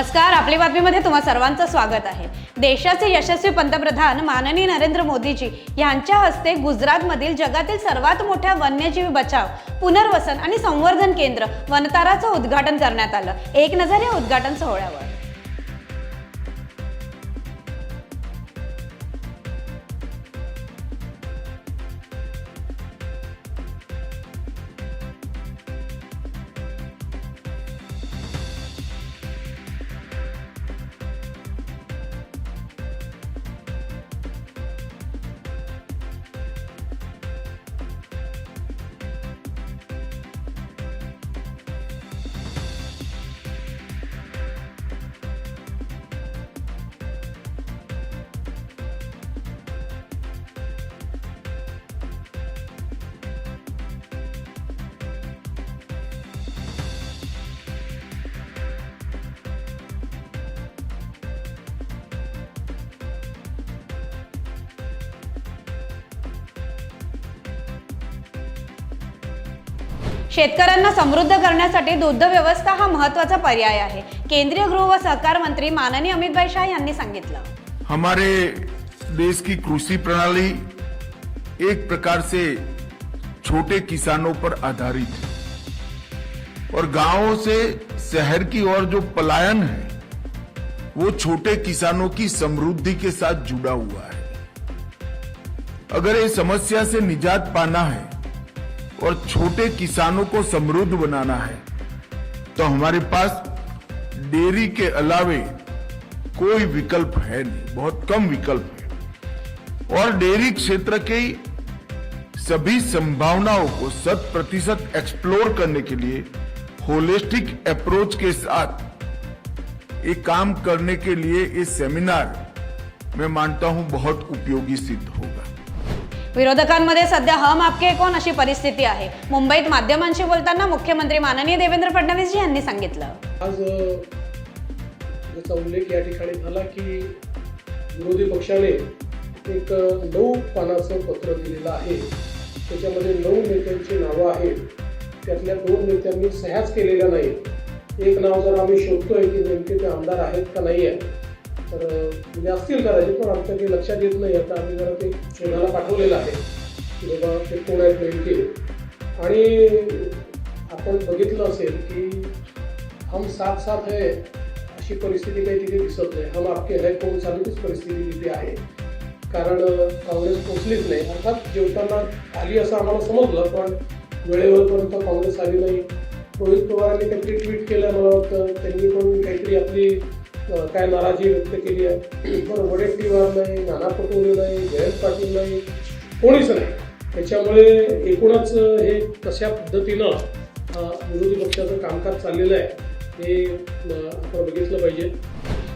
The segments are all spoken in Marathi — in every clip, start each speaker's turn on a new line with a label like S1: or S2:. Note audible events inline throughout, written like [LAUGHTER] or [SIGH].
S1: नमस्कार आपली बातमीमध्ये तुम्हा सर्वांचं स्वागत आहे. देशाचे यशस्वी पंतप्रधान माननीय नरेंद्र मोदीजी यांच्या हस्ते गुजरातमधील जगातील सर्वात मोठ्या वन्यजीवी बचाव पुनर्वसन आणि संवर्धन केंद्र वनताराचं उद्घाटन करण्यात आलं. एक नजर या उद्घाटन सोहळ्यावर. शेतकऱ्यांना समृद्ध करण्यासाठी दुग्ध व्यवस्था हा महत्त्वाचा पर्याय आहे. केंद्रीय गृह व सहकार मंत्री माननीय अमित शाह यांनी सांगितलं.
S2: हमारे देश की कृषी प्रणाली एक प्रकार से छोटे किसानों पर आधारित है। और गांवों से शहर की ओर जो पलायन है वो छोटे किसानों की समृद्धि के साथ जुड़ा हुआ है। अगर ये समस्या से निजात पाना है और छोटे किसानों को समृद्ध बनाना है। तो हमारे पास डेयरी के अलावे कोई विकल्प है नहीं, बहुत कम विकल्प है। और डेयरी क्षेत्र के सभी संभावनाओं को शत प्रतिशत एक्सप्लोर करने के लिए होलिस्टिक अप्रोच के साथ ये काम करने के लिए ये सेमिनार मैं मानता हूँ बहुत उपयोगी सिद्ध होगा।
S1: विरोधकांमध्ये सध्या हम आपके कोण अशी परिस्थिती आहे? मुंबईत माध्यमांशी बोलताना मुख्यमंत्री माननीय देवेंद्र फडणवीस यांनी सांगितलं.
S3: आज याचा उल्लेख या ठिकाणी झाला की विरोधी पक्षाने एक नऊ पानाचं पत्र दिलेलं आहे. त्याच्यामध्ये नऊ नेत्यांची नावं आहेत. त्यातल्या दोन नेत्यांनी सह्याच केलेल्या नाहीत. एक नाव जर आम्ही शोधतोय की नेमके ते आमदार आहेत का नाही आहे तर म्हणजे असतील कदाचित पण आमच्या काही लक्षात येत नाही. आता आम्ही जरा ते शोधाला पाठवलेलं आहे की बाबा ते कोण आहेत नेमके. आणि आपण बघितलं असेल की हम साथ साथ है अशी परिस्थिती काही तिथे दिसत नाही. हम आपके है कोण चालूच परिस्थिती तिथे आहे. कारण काँग्रेस पोचलीच नाही. अर्थात जेवताना आली असं आम्हाला समजलं पण वेळेवरपर्यंत काँग्रेस आली नाही. रोहित पवारांनी काहीतरी ट्विट केलं मला वाटतं. त्यांनी पण काहीतरी आपली काय नाराजी व्यक्त केली आहे? [CLEARS THROAT] पण वडेट्टीवार नाही नाना पटोले नाही जयंत पाटील नाही कोणीच नाही. त्याच्यामुळे एकूणच हे कशा पद्धतीनं विरोधी पक्षाचं कामकाज चाललेलं आहे हे आपण बघितलं पाहिजे.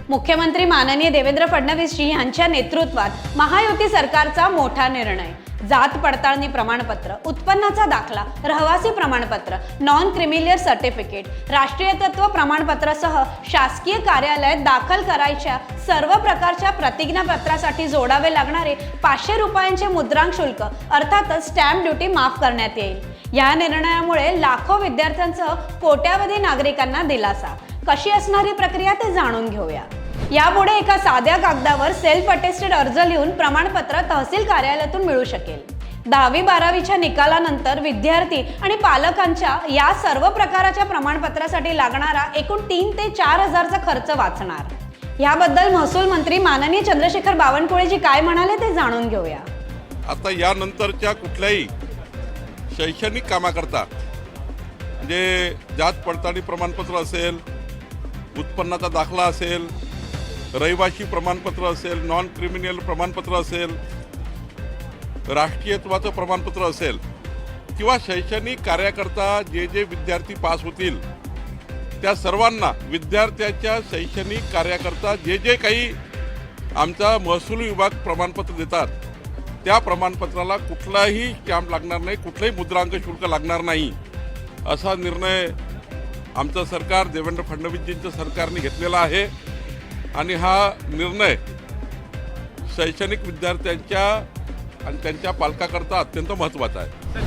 S1: मुख्यमंत्री माननीय देवेंद्र फडणवीसजी यांच्या नेतृत्वात महायुती सरकारचा मोठा निर्णय. जात पडताळणी प्रमाणपत्र उत्पन्नाचा दाखला रहिवासी प्रमाणपत्र नॉन क्रिमिलियर सर्टिफिकेट राष्ट्रीयत्व प्रमाणपत्रासह शासकीय कार्यालयात दाखल करायच्या सर्व प्रकारच्या प्रतिज्ञापत्रासाठी जोडावे लागणारे पाचशे रुपयांचे मुद्रांक शुल्क अर्थातच स्टॅम्प ड्युटी माफ करण्यात येईल. या निर्णयामुळे लाखो विद्यार्थ्यांसह कोट्यावधी नागरिकांना दिलासा. कशी असणारी प्रक्रिया ते जाणून घेऊया. यापुढे एका साध्या कागदावर सेल्फ अटेस्टेड अर्ज लिहून प्रमाणपत्र तहसील कार्यालयातून मिळू शकेल. दहावी बारावीच्या निकालानंतर विद्यार्थी आणि पालकांच्या या सर्व प्रकाराच्या प्रमाणपत्रासाठी लागणारा एकूण तीन ते चार हजारचा खर्च वाचणार. याबद्दल महसूल मंत्री माननीय चंद्रशेखर बावनकुळेजी काय म्हणाले ते जाणून घेऊया.
S4: आता यानंतरच्या कुठल्याही शैक्षणिक कामाकरता म्हणजे जात पडताळणी प्रमाणपत्र असेल उत्पन्नाचा दाखला असेल रहिवाशी प्रमाणपत्र असेल नॉन क्रिमिनल प्रमाणपत्र असेल राष्ट्रीयत्वाचं प्रमाणपत्र असेल किंवा शैक्षणिक कार्याकरता जे जे विद्यार्थी पास होतील त्या सर्वांना विद्यार्थ्याच्या शैक्षणिक कार्याकरता जे जे काही आमचा महसूल विभाग प्रमाणपत्र देतात त्या प्रमाणपत्राला कुठलाही स्टॅम्प लागणार नाही कुठलंही मुद्रांक शुल्क लागणार नाही असा निर्णय आमचं सरकार देवेंद्र फडणवीसजींचं सरकारने घेतलेला आहे. आणि हा निर्णय शैक्षणिक विद्यार्थ्यांच्या आणि त्यांच्या पालकाकरता अत्यंत महत्त्वाचा आहे.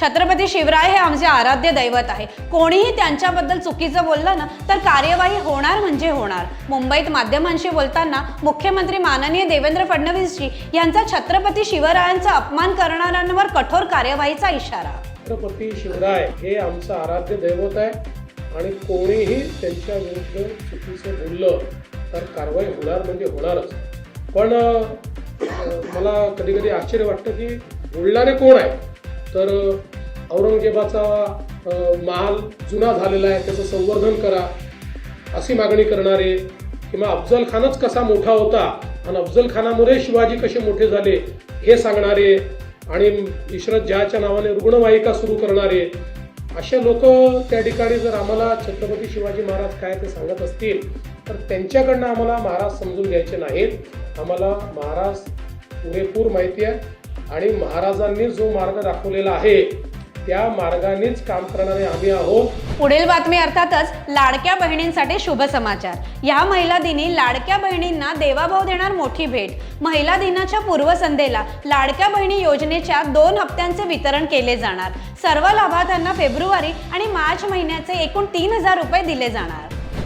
S1: छत्रपती शिवराय हे आमचे आराध्य दैवत आहे कोणीही त्यांच्याबद्दल चुकीचं बोललं ना तर कार्यवाही होणार म्हणजे होणार. मुंबईत माध्यमांशी बोलताना मुख्यमंत्री माननीय देवेंद्र फडणवीसजी यांचा छत्रपती शिवरायांचा अपमान करणाऱ्यांवर कठोर कार्यवाहीचा इशारा.
S3: छत्रपती शिवराय हे आमचं आराध्य दैवत आहे आणि कोणीही त्यांच्या विरुद्ध चुकीचं बोललं तर कारवाई होणार म्हणजे होणारच. पण मला कधी कधी आश्चर्य वाटतं की बोलणारे कोण आहे तर औरंगजेबाचा महाल जुना झालेला आहे त्याचं संवर्धन करा अशी मागणी करणारे किंवा अफजल खानच कसा मोठा होता आणि अफजल खानामुळे शिवाजी कसे मोठे झाले हे सांगणारे आणि इशरत जहाच्या नावाने रुग्णवाहिका सुरू करणारे असे लोक त्या ठिकाणी जर आम्हाला छत्रपती शिवाजी महाराज काय ते सांगत असतील तर त्यांच्याकडनं आम्हाला महाराज समजून घ्यायचे नाहीत. आम्हाला महाराज पुरेपूर माहिती आहे आणि महाराजांनी जो मार्ग दाखवलेला आहे त्या मार्गानेच काम करणारे आम्ही आहोत.
S1: पुढील बातमी अर्थातच लाडक्या बहिणींसाठी शुभ समाचार. या महिला दिनी लाडक्या बहिणींना देवाभाव देणार मोठी भेट. महिला दिनाच्या पूर्वसंध्येला लाडक्या बहिणी योजनेच्या दोन हप्त्यांचे वितरण केले जाणार. सर्व लाभार्थ्यांना फेब्रुवारी आणि मार्च महिन्याचे एकूण तीन हजार रुपये दिले जाणार.